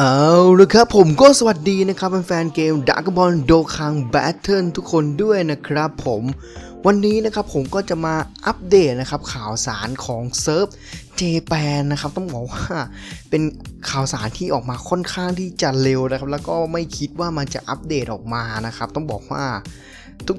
เอาละครับผมก็สวัสดีนะครับแฟนๆเกมดักบอลโดคังแบทเทิลทุกคนด้วยนะครับผมวันนี้นะครับผมก็จะมาอัปเดตนะครับข่าวสารของเซิร์ฟเจแปนนะครับต้องบอกว่าเป็นข่าวสารที่ออกมาค่อนข้างที่จะเร็วนะครับแล้วก็ไม่คิดว่ามันจะอัปเดตออกมานะครับต้องบอกว่า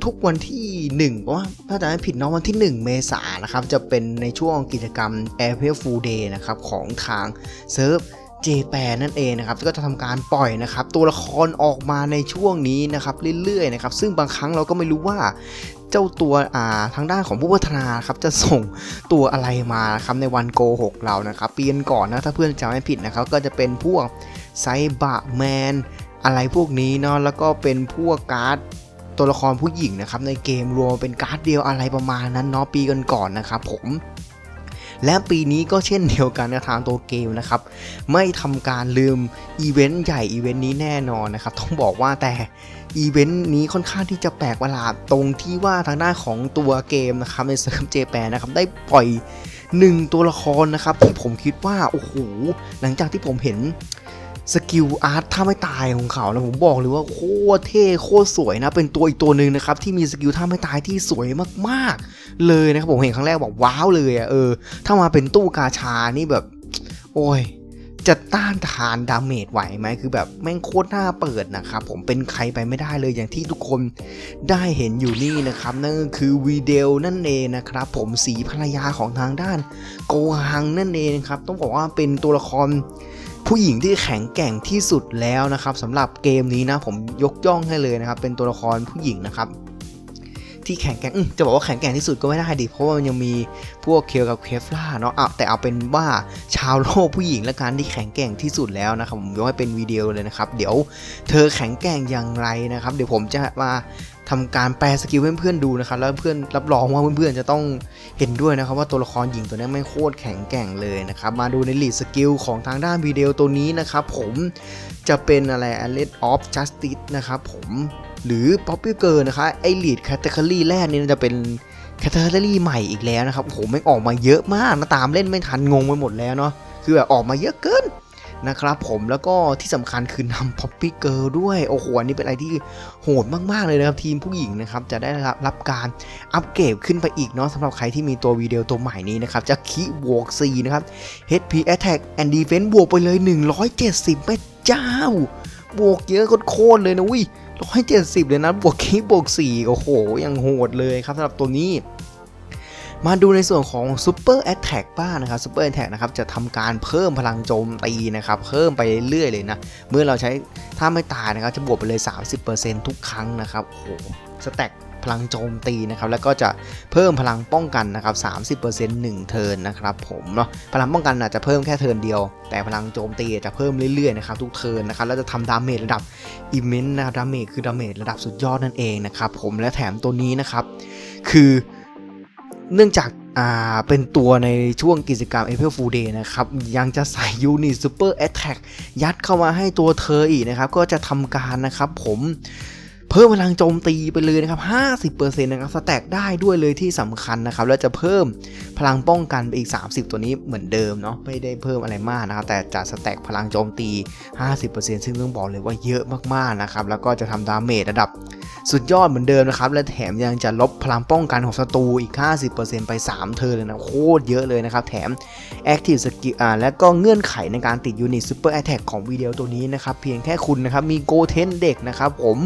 ทุกๆวันที่ 1 เพราะว่าถ้าจำไม่ผิดเนาะวันที่ 1 เมษายนนะครับ จะเป็นในช่วงกิจกรรม April Fool Day นะครับ ของทางเซิร์ฟ เจแปนนั่นเองนะครับก็จะทำการปล่อยนะครับตัวละครออกมาในช่วงนี้นะครับเรื่อยๆนะครับซึ่งบางครั้งเราก็ไม่รู้ว่าเจ้าตัวอ่าทางด้านของผู้พัฒนาครับจะส่งตัวอะไรมาครับในวันโกหกเรานะครับปีก่อนนะถ้าเพื่อนจำไม่ผิดนะครับก็จะเป็นพวกไซบะแมนอะไรพวกนี้เนาะแล้วก็เป็นพวกการ์ดตัวละครผู้หญิงนะครับในเกมรวมเป็นการ์ดเดียวอะไรประมาณนั้นเนาะปีก่อนๆนะครับผม และปีนี้ก็เช่นเดียวกันนะทางตัวเกมนะครับ ไม่ทำการลืมอีเวนต์ใหญ่อีเวนต์นี้แน่นอนนะครับ ต้องบอกว่าแต่อีเวนต์นี้ค่อนข้างที่จะแปลกประหลาดตรงที่ว่าทางด้านของตัวเกมนะครับในเซิร์ฟเจแปนนะครับได้ปล่อยหนึ่งตัวละครนะครับที่ผมคิดว่า โอ้โห หลังจากที่ผมเห็น สกิลอาร์ตท่าไม่ตายของเขานะผมบอกเลยว่าโคตรเท่โคตรสวยนะ เป็นตัวอีกตัวหนึ่งนะครับที่มีสกิลท่าไม่ตายที่สวยมากๆ เลยนะครับผมเห็นครั้งแรกบอกว้าวเลยอะเออ ถ้ามาเป็นตู้กาชานี่แบบ โอ้ยจะต้านทานดาเมจไหวไหมคือแบบแม่งโคตรน่าเปิดนะครับผมเป็นใครไปไม่ได้เลยอย่างที่ทุกคนได้เห็นอยู่นี่นะครับ นั่นก็คือวีเดลนั่นเองนะครับ ผมสีภรรยาของทางด้านโกฮังนั่นเองครับ ต้องบอกว่าเป็นตัวละคร ผู้หญิงที่แข็งแกร่งที่สุดแล้วนะครับสำหรับเกมนี้นะผมยกย่องให้เลยนะครับ เป็นตัวละครผู้หญิงนะครับ ที่แข็งแกร่งจะบอกว่าแข็งแกร่งที่สุดก็ไม่ได้ดิเพราะว่ามันยังมีพวกเคลกับเคฟล่าเนาะเอาแต่เอาเป็นว่าชาวโลกผู้หญิงและการที่แข็งแกร่งที่สุดแล้วนะครับผมยกให้เป็นวิดีโอเลยนะครับ เดี๋ยวเธอแข็งแกร่งอย่างไรนะครับ เดี๋ยวผมจะมา ทำการแปลสกิลให้เพื่อนๆดูนะครับแล้วเพื่อนรับรองว่าเพื่อนๆจะต้องเห็นด้วยนะครับว่าตัวละครหญิงตัวนี้ไม่โคตรแข็งแกร่งเลยนะครับมาดูในลีดสกิลของทางด้านวิดีโอตัวนี้นะครับผมจะเป็นอะไร a l e t of Justice นะครับผมหรือ Popular นะครับไอลีดแคตตา o r y แรกนี่จะเป็นแคตตา o r y ใหม่อีกแล้วนะครับโอ้โหไม่ออกมาเยอะมากนะตามเล่นไม่ทันงงไปหมดแล้วเนาะคือแบบออกมาเยอะเกิน นะครับผมแล้วก็ที่สำคัญคือนำ Poppy Girl ด้วยโอ้โหอันนี้เป็นอะไรที่โหดมากๆเลยนะครับทีมผู้หญิงนะครับจะได้รับรับการอัปเกรดขึ้นไปอีกเนาะสำหรับใครที่มีตัววีดีโอตัวใหม่นี้นะครับจะคีบวก4นะครับ HP Attack and Defense บวกไปเลย 170แม่เจ้า บวกเยอะโคตรเลยนะวิร้อยเจ็ดสิบเลยนะบวกคีบบวกสี่โอ้โหยังโหดเลยครับสำหรับตัวนี้ มาดูในส่วนของ Super Attack บ้างนะครับ Super Attack นะครับจะทำการเพิ่มพลังโจมตีนะครับเพิ่มไปเรื่อยๆเลยนะ เมื่อเราใช้ถ้าไม่ตายนะครับจะบวกไปเลย 30%ทุกครั้งนะครับโอ้โหสแต็กพลังโจมตีนะครับแล้วก็จะเพิ่มพลังป้องกันนะครับ30% 1 เทิร์นนะครับผมเนาะพลังป้องกันอาจจะเพิ่มแค่เทิร์นเดียว แต่พลังโจมตีจะเพิ่มเรื่อยๆนะครับทุกเทิร์นนะครับแล้วจะทำดาเมจระดับอิมเมนต์นะครับดาเมจคือดาเมจระดับสุดยอดนั่นเองนะครับผมและแถมตัวนี้นะครับคือ เนื่องจากอ่าเป็นตัวในช่วงกิจกรรม April Fool Day นะครับ ยังจะใส่ยูนิต Super Attack ยัดเข้ามาให้ตัวเธออีกนะครับ ก็จะทำการนะครับผมเพิ่มพลังโจมตีไปเลยนะครับ 50%นะครับสแต็กได้ด้วยเลยที่สำคัญนะครับ แล้วจะเพิ่มพลังป้องกันไปอีก 30 ตัวนี้เหมือนเดิมเนาะ ไม่ได้เพิ่มอะไรมากนะครับ แต่จะสแต็กพลังโจมตี 50%ซึ่งต้องบอกเลยว่าเยอะมากๆนะครับ แล้วก็จะทำดาเมจระดับ สุดยอดเหมือนเดิมนะครับ และแถมยังจะลบพลังป้องกันของศัตรูอีก 50%ไป 3เทอร์เลยนะโคตรเยอะเลยนะครับ แถม Active Skill อ่าและก็เงื่อนไขในการติดยูนิต Super Attack ของวีดีโอตัวนี้นะครับ เพียงแค่คุณนะครับ มีโกเทนเด็กนะครับผม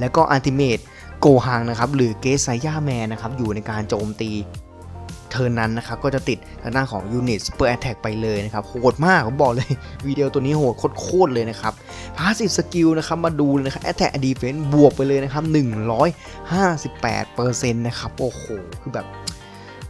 และก็อันติเมตโกฮังนะครับหรือเกสไซย่าแมนนะครับอยู่ในการโจมตี เทิร์นนั้นนะครับก็จะติดทางด้านของยูนิต Super Attack ไปเลยนะครับโหดมากผมบอกเลยวิดีโอตัวนี้โหดโคตรเลยนะครับพาสซีฟสกิลนะครับมาดูเลยนะครับ Attack and Defense บวกไปเลยนะครับ158%นะครับโอ้โหคือแบบ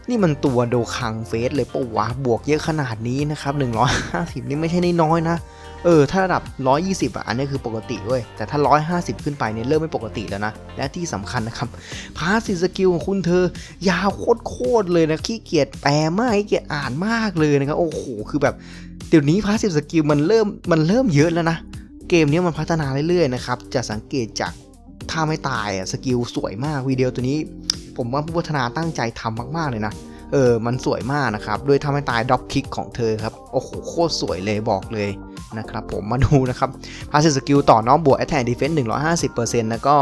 นี่มันตัวโดคังเฟสเลยปะวะบวกเยอะขนาดนี้นะครับ150 นี่ไม่ใช่น้อยนะ เออ ถ้าระดับ 120 อะ อันนี้คือปกติเว้ย แต่ถ้า 150 ขึ้นไปเนี่ยเริ่มไม่ปกติแล้วนะ และที่สำคัญนะครับ พาสซีฟสกิลของคุณเธอ ยาวโคตรเลยนะ ขี้เกียจแปลมากขี้เกียจอ่านมากเลยนะครับ โอ้โห คือแบบ เดี๋ยวนี้พาสซีฟสกิลมันเริ่ม มันเริ่มเยอะแล้วนะ เกมนี้มันพัฒนาเรื่อยๆนะครับ จะสังเกตจากถ้าไม่ตายอะ สกิลสวยมากวิดีโอตัวนี้ ผมว่าผู้พัฒนาตั้งใจทำมากๆเลยนะเออ มันสวยมากนะครับด้วยทำให้ตายด็อกคิกของเธอครับ โอ้โห โคตรสวยเลยบอกเลย นะครับผมมาดูนะครับพาสสกิลต่อน้องบวก attack defense 150%แล้วก็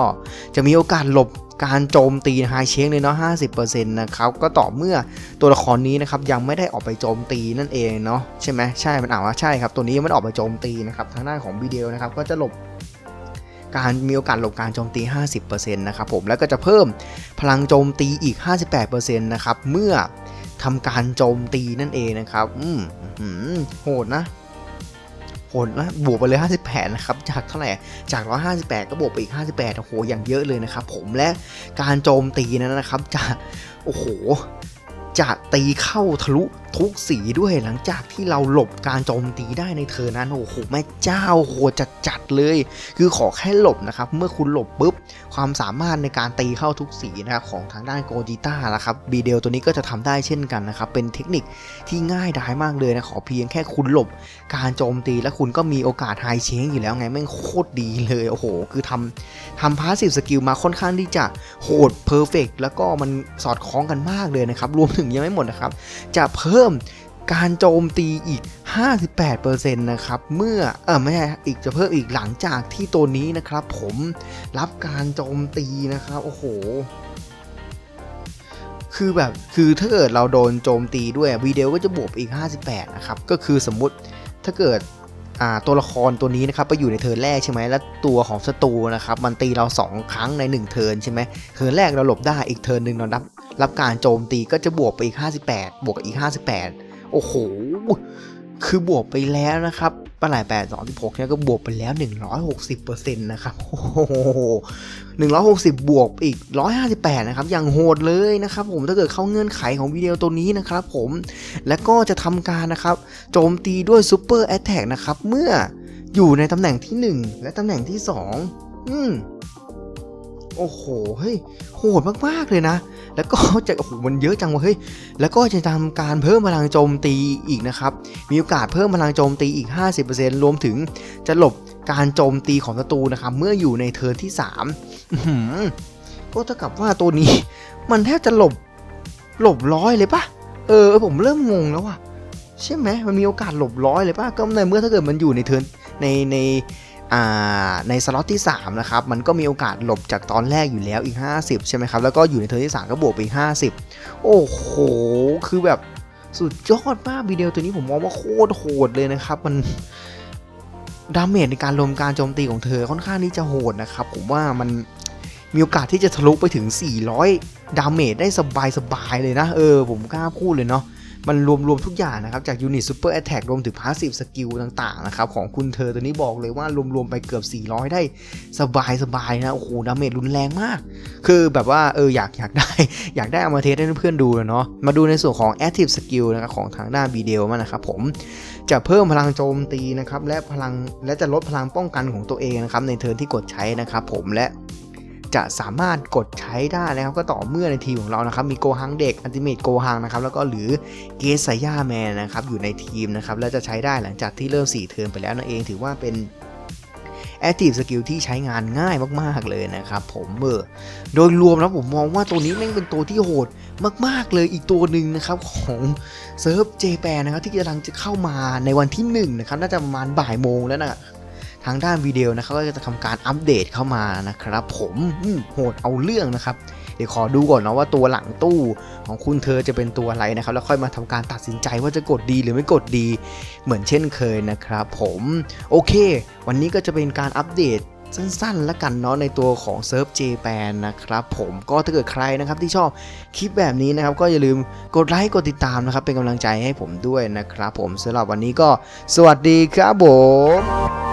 จะมีโอกาสหลบการโจมตีไฮเช็คเลยเนาะ50%นะครับ ก็ต่อเมื่อตัวละครนี้นะครับยังไม่ได้ออกไปโจมตีนั่นเองเนาะใช่ไหมใช่ มันอ่านว่าใช่ครับ ตัวนี้ยังไม่ออกไปโจมตีนะครับ ทางด้านของบีเดลนะครับก็จะหลบการมีโอกาสหลบการโจมตี 50%นะครับผม แล้วก็จะเพิ่มพลังโจมตีอีก 58%นะครับ เมื่อทำการโจมตีนั่นเองนะครับ อืมโหดนะ โหบวกไปเลย 58 นะครับ จากเท่าไหร่ จาก 158 ก็บวกไปอีก 58 โอ้โห อย่างเยอะเลยนะครับผม และการโจมตีนั้นนะครับ จะ โอ้โห จาก ตีเข้าทะลุทุกสีด้วยหลังจากที่เราหลบการโจมตีได้ในเธอนั้นโอ้โหแม่เจ้าโหจัดจัดๆเลย คือขอแค่หลบนะครับ เมื่อคุณหลบปุ๊บ ความสามารถในการตีเข้าทุกสีนะครับของทางด้านโกจิต้าละครับบีเดลตัวนี้ก็จะทำได้เช่นกันนะครับ เป็นเทคนิคที่ง่ายดายมากเลยนะ ขอเพียงแค่คุณหลบการโจมตีและคุณก็มีโอกาสไฮเชงอยู่แล้วไงแม่งโคตรดีเลยโอ้โหคือทำทำพาสซีฟสกิลมาค่อนข้างที่จะโหดเพอร์เฟกแล้วก็มันสอดคล้องกันมากเลยนะครับรวมถึงยังไม่หมดนะครับ จะเพิ่มการโจมตีอีก 58%นะครับ เมื่อ เออไม่ใช่ อีกจะเพิ่มอีกหลังจากที่ตัวนี้นะครับ ผมรับการโจมตีนะครับ โอ้โห คือแบบ คือถ้าเกิดเราโดนโจมตีด้วยวีเดีโอก็จะบวกอีก 58 นะครับ ก็คือสมมุติถ้าเกิด ตัวละครตัวนี้นะครับไปอยู่ในเทิร์นแรกใช่ไหมแล้วตัวของศัตรูนะครับมันตีเรา 2 ครั้งใน 1 เทิร์นใช่ไหมเทิร์นแรกเราหลบได้อีกเทิร์นหนึ่งเรารับรับการโจมตีก็จะบวกไปอีก 58 บวกกับอีก 58 โอ้โห คือบวกไปแล้วนะครับ ปลาไหล8 2 6เนี่ยก็บวกไปแล้ว160%นะครับโอ้โห160บวกอีก158นะครับ อย่างโหดเลยนะครับ ผมถ้าเกิดเข้าเงื่อนไขของวิดีโอตัวนี้นะครับผม และก็จะทำการนะครับ โจมตีด้วยซูเปอร์แอตแทกนะครับ เมื่ออยู่ในตำแหน่งที่1และตำแหน่งที่2อืม โอ้โห เฮ้ย โหดมากๆเลยนะ แล้วก็จะโอ้โห มันเยอะจังวะเฮ้ย แล้วก็จะทำการเพิ่มพลังโจมตีอีกนะครับ มีโอกาสเพิ่มพลังโจมตีอีก 50%รวมถึงจะหลบการโจมตีของศัตรูนะครับ เมื่ออยู่ในเทิร์นที่3อื้อหือก็เท่ากับว่าตัวนี้ มันแทบจะหลบ หลบร้อยเลยปะเออ ผมเริ่มงงแล้วว่ะใช่ไหมมันมีโอกาสหลบร้อยเลยปะก็ในเมื่อถ้าเกิดมันอยู่ในเทิร์นในใน ในสล็อตที่ 3 นะครับ มันก็มีโอกาสหลบจากตอนแรกอยู่แล้วอีก 50 ใช่ไหมครับ แล้วก็อยู่ในเทิร์นที่ 3 ก็บวกไปอีก 50 โอ้โห คือแบบสุดยอดมากวีดีโอตัวนี้ผมมองว่าโคตรโหดเลยนะครับ มันดาเมจในการรวมการโจมตีของเธอค่อนข้างที่จะโหดนะครับ ผมว่ามันมีโอกาสที่จะทะลุไปถึง 400 ดาเมจได้สบายๆเลยนะ เออ ผมกล้าพูดเลยเนาะ มันรวมรวมทุกอย่างนะครับ จากยูนิตซูเปอร์แอตแทกรวมถึงพาสซีฟสกิลต่างๆนะครับ ของคุณเธอตัวนี้บอกเลยว่ารวมๆไปเกือบ 400 ได้สบายสบายนะ โอ้โห ดาเมจรุนแรงมาก คือแบบว่า เออ อยากอยากได้ อยากได้เอามาเทสให้เพื่อนๆดูเลยเนาะมาดูในส่วนของ Active Skill นะครับของทางด้านบีเดลมานะครับผมจะเพิ่มพลังโจมตีนะครับและพลังและจะลดพลังป้องกันของตัวเองนะครับในเทิร์นที่กดใช้นะครับผมและ จะสามารถกดใช้ได้นะครับ ก็ต่อเมื่อในทีมของเรานะครับ มีโกฮังเด็กอันติเมตโกฮังนะครับ แล้วก็หรือเกสไซย่าแมนนะครับ อยู่ในทีมนะครับ และจะใช้ได้หลังจากที่เริ่ม 4 เทิร์นไปแล้วนั่นเองถือว่าเป็น Active Skill ที่ใช้งานง่ายมาก ๆ เลยนะครับผมเออโดยรวมแล้วผมมองว่าตัวนี้แม่งเป็นตัวที่โหดมาก ๆ เลยอีกตัวหนึ่งนะครับ ของเซิร์ฟเจแปนนะครับ ที่กำลังจะเข้ามาในวันที่1นะครับน่าจะประมาณบ่ายโมงแล้วนะ ทางด้านวิดีโอนะครับก็จะทำการอัปเดตเข้ามานะครับผมมโหดเอาเรื่องนะครับ เดี๋ยวขอดูก่อนนะว่าตัวหลังตู้ของคุณเธอจะเป็นตัวอะไรนะครับ แล้วค่อยมาทำการตัดสินใจว่าจะกดดีหรือไม่กดดี เหมือนเช่นเคยนะครับ ผมโอเค วันนี้ก็จะเป็นการอัปเดตสั้นๆแล้วกันเนาะในตัวของเซิร์ฟ J-Pan นะครับผมก็ถ้าเกิดใครนะครับที่ชอบคลิปแบบนี้นะครับ ก็อย่าลืมกดไลค์กดติดตามนะครับ เป็นกำลังใจให้ผมด้วยนะครับผมสำหรับวันนี้ก็สวัสดีครับผม